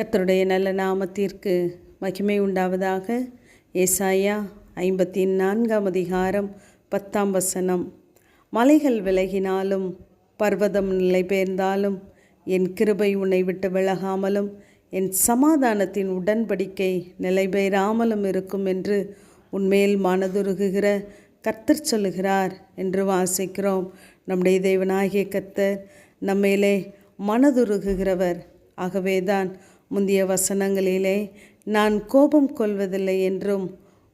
கர்த்தருடைய நல்ல நாமத்திற்கு மகிமை உண்டாவதாக. ஏசாயா ஐம்பத்தி நான்காம் அதிகாரம் பத்தாம் வசனம். மலைகள் விலகினாலும் பர்வதம் நிலை பெயர்ந்தாலும் என் கிருபை உன்னை விட்டு விலகாமலும் என் சமாதானத்தின் உடன்படிக்கை நிலை பெயராமலும் இருக்கும் என்று உன்மேல் மனதுருகுகிற கர்த்தர் சொல்லுகிறார் என்று வாசிக்கிறோம். நம்முடைய தேவனாகிய கர்த்தர் நம்மேலே மனதுருகுகிறவர். ஆகவேதான் முந்தைய வசனங்களிலே நான் கோபம் கொள்வதில்லை என்றும்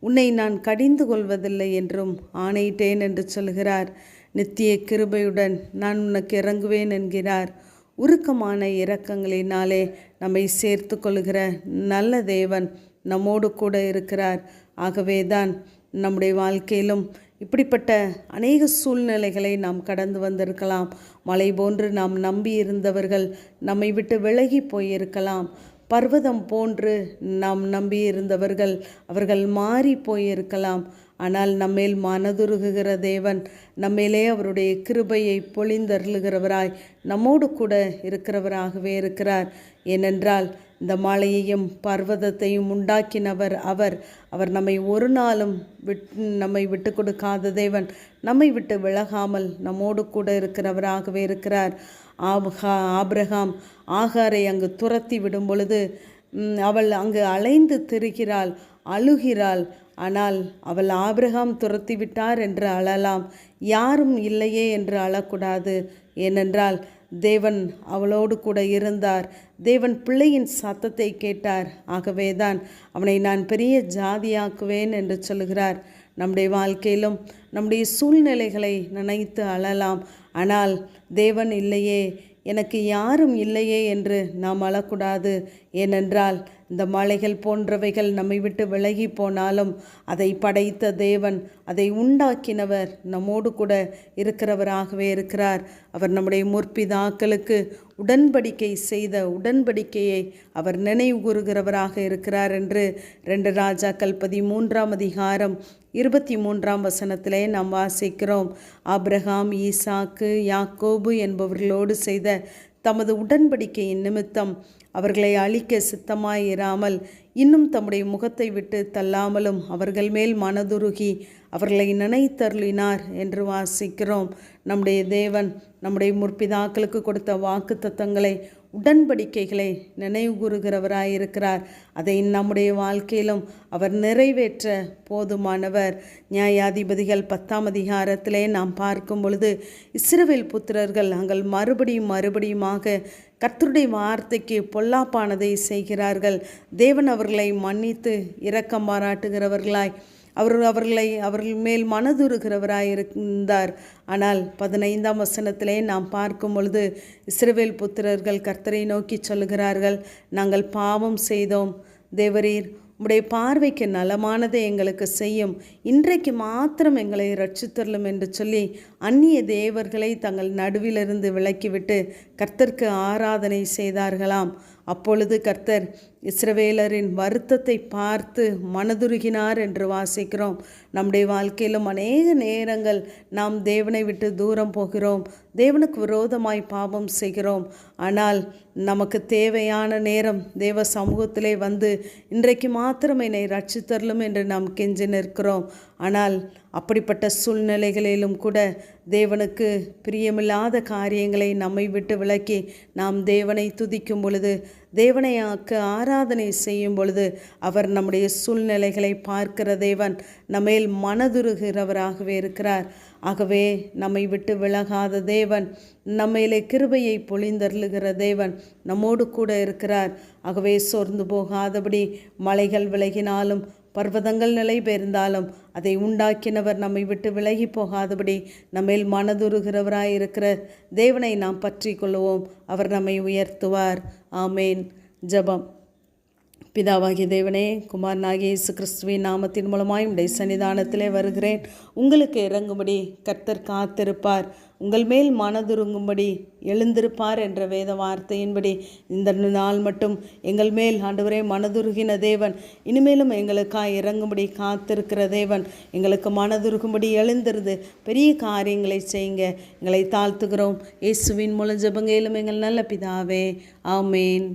உன்னை நான் கடிந்து கொள்வதில்லை என்றும் ஆணையிட்டேன் என்று சொல்கிறார். நித்திய கிருபையுடன் நான் உனக்கு இறங்குவேன் என்கிறார். உருக்கமான இரக்கங்களினாலே நம்மை சேர்த்து கொள்கிற நல்ல தேவன் நம்மோடு கூட இருக்கிறார். ஆகவேதான் நம்முடைய வாழ்க்கையிலும் இப்படிப்பட்ட அநேக சூழ்நிலைகளை நாம் கடந்து வந்திருக்கலாம். மலை போன்று நாம் நம்பி இருந்தவர்கள் நம்மை விட்டு விலகி போயிருக்கலாம். பர்வதம் போன்று நாம் நம்பி இருந்தவர்கள் அவர்கள் மாறி போயிருக்கலாம். ஆனால் நம்மேல் மனதுருகுகிற தேவன் நம்மேலே அவருடைய கிருபையை பொழிந்தருளுகிறவராய் நம்மோடு கூட இருக்கிறவராகவே இருக்கிறார். ஏனென்றால் இந்த மலையையும் பர்வதத்தையும் உண்டாக்கினவர் அவர். அவர் நம்மை ஒரு நாளும் விட் நம்மை விட்டு கொடுக்காத தேவன். நம்மை விட்டு விலகாமல் நம்மோடு கூட இருக்கிறவராகவே இருக்கிறார். ஆபகா ஆபிரகாம் ஆகாரை அங்கு துரத்தி விடும் பொழுது அவள் அங்கு அலைந்து திரிகிறாள் அழுகிறாள். ஆனால் அவள் ஆபிரகாம் துரத்தி விட்டார் என்று அழலாம். யாரும் இல்லையே என்று அழக்கூடாது. ஏனென்றால் தேவன் அவளோடு கூட இருந்தார். தேவன் பிள்ளையின் சத்தத்தை கேட்டார். ஆகவேதான் அவனை நான் பெரிய ஜாதியாக்குவேன் என்று சொல்கிறார் நம்முடைய வாழ்க்கையிலும் நம்முடைய சூழ்நிலைகளை நினைத்து அழலாம். ஆனால் தேவன் இல்லையே எனக்கு யாரும் இல்லையே என்று நாம் அழக்கூடாது. ஏனென்றால் இந்த மலைகள் போன்றவைகள் நம்மை விட்டு விலகி போனாலும் அதை படைத்த தேவன் அதை உண்டாக்கினவர் நம்மோடு கூட இருக்கிறவராகவே இருக்கிறார். அவர் நம்முடைய முற்பிதாக்களுக்கு உடன்படிக்கை செய்த உடன்படிக்கையை அவர் நினைவு கூறுகிறவராக இருக்கிறார் என்று ரெண்டு ராஜாக்கள் பதிமூன்றாம் அதிகாரம் இருபத்தி மூன்றாம் வசனத்திலே நாம் வாசிக்கிறோம். ஆப்ரஹாம் ஈசாக்கு யாக்கோபு என்பவர்களோடு செய்த தமது உடன்படிக்கையின் நிமித்தம் அவர்களை அழிக்க சித்தமாயிராமல் இன்னும் தம்முடைய முகத்தை விட்டு தள்ளாமலும் அவர்கள் மேல் மனதுருகி அவர்களை நினைத்தருளினார் என்று வாசிக்கிறோம். நம்முடைய தேவன் நம்முடைய முற்பிதாக்களுக்கு கொடுத்த வாக்கு தத்தங்களை உடன்படிக்கைகளை நினைவுகூறுகிறவராயிருக்கிறார் அதை நம்முடைய வாழ்க்கையிலும் அவர் நிறைவேற்ற போதுமானவர். நியாயாதிபதிகள் பத்தாம் அதிகாரத்திலே நாம் பார்க்கும் பொழுது இஸ்ரவேல் புத்திரர்கள் அங்கள் மறுபடியும் மறுபடியுமாக கர்த்தருடைய வார்த்தைக்கு பொல்லாப்பானதை செய்கிறார்கள். தேவன் அவர்களை மன்னித்து இரக்கம் பாராட்டுகிறவர்களாய். அவர் அவர்களை அவர்கள் மேல் மனதுருகிறவராயிருந்தார். ஆனால் பதினைந்தாம் வசனத்திலே நாம் பார்க்கும் பொழுது இஸ்ரவேல் புத்திரர்கள் கர்த்தரை நோக்கி சொல்லுகிறார்கள் நாங்கள் பாவம் செய்தோம். தேவரீர் உம்முடைய பார்வைக்கு நலமானதை எங்களுக்கு செய்யும். இன்றைக்கு மாத்திரம் எங்களை ரட்சித்தரலும் என்று சொல்லி அந்நிய தேவர்களை தங்கள் நடுவிலிருந்து விலக்கிவிட்டு கர்த்தர்க்கு ஆராதனை செய்தார்களாம். அப்பொழுது கர்த்தர் இஸ்ரவேலரின் வருத்தத்தை பார்த்து மனதுருகினார் என்று வாசிக்கிறோம். நம்முடைய வாழ்க்கையிலும் அநேக நேரங்கள் நாம் தேவனை விட்டு தூரம் போகிறோம். தேவனுக்கு விரோதமாய் பாவம் செய்கிறோம். ஆனால் நமக்கு தேவையான நேரம் தேவ சமூகத்திலே வந்து இன்றைக்கு மாத்திரம் என்னை ரட்சித்தரலும் என்று நாம் கெஞ்சி நிற்கிறோம். ஆனால் அப்படிப்பட்ட சூழ்நிலைகளிலும் கூட தேவனுக்கு பிரியமில்லாத காரியங்களை நம்மை விட்டு விலக்கி நாம் தேவனை துதிக்கும் பொழுது தேவனையாக்கு ஆராதனை செய்யும் பொழுது அவர் நம்முடைய சூழ்நிலைகளை பார்க்கிற தேவன் நம்மேல் மனதுருகிறவராகவே இருக்கிறார். ஆகவே நம்மை விட்டு விலகாத தேவன் நம்மையிலே கிருபையை பொழிந்தருளுகிற தேவன் நம்மோடு கூட இருக்கிறார். ஆகவே சோர்ந்து போகாதபடி மலைகள் விலகினாலும் பர்வதங்கள் நிலை பெயர்ந்தாலும் அதை உண்டாக்கினவர் நம்மை விட்டு விலகி போகாதபடி நம்மேல் மனதுருகிறவராயிருக்கிற தேவனை நாம் பற்றி கொள்வோம் அவர் நம்மை உயர்த்துவார். ஆமேன். ஜபம். பிதாவாகிய தேவனே குமாரனாகிய இயேசு கிறிஸ்துவின் நாமத்தின் மூலமாய் உடைய சன்னிதானத்திலே வருகிறேன். உங்களுக்கு இறங்கும்படி கர்த்தர் காத்திருப்பார். உங்கள் மேல் மனதுருங்கும்படி எழுந்திருப்பார் என்ற வேத வார்த்தையின்படி இந்த நாள் மட்டும் எங்கள் மேல் ஆண்டவரே மனதுருகின தேவன். இனிமேலும் எங்களுக்காக இறங்கும்படி காத்திருக்கிற தேவன். எங்களுக்கு மனதுருகும்படி எழுந்திருது. பெரிய காரியங்களை செய்யுங்க. எங்களை தாழ்த்துகிறோம். இயேசுவின் மூலம் ஜபங்கையிலும் எங்கள் நல்ல பிதாவே. ஆமேன்.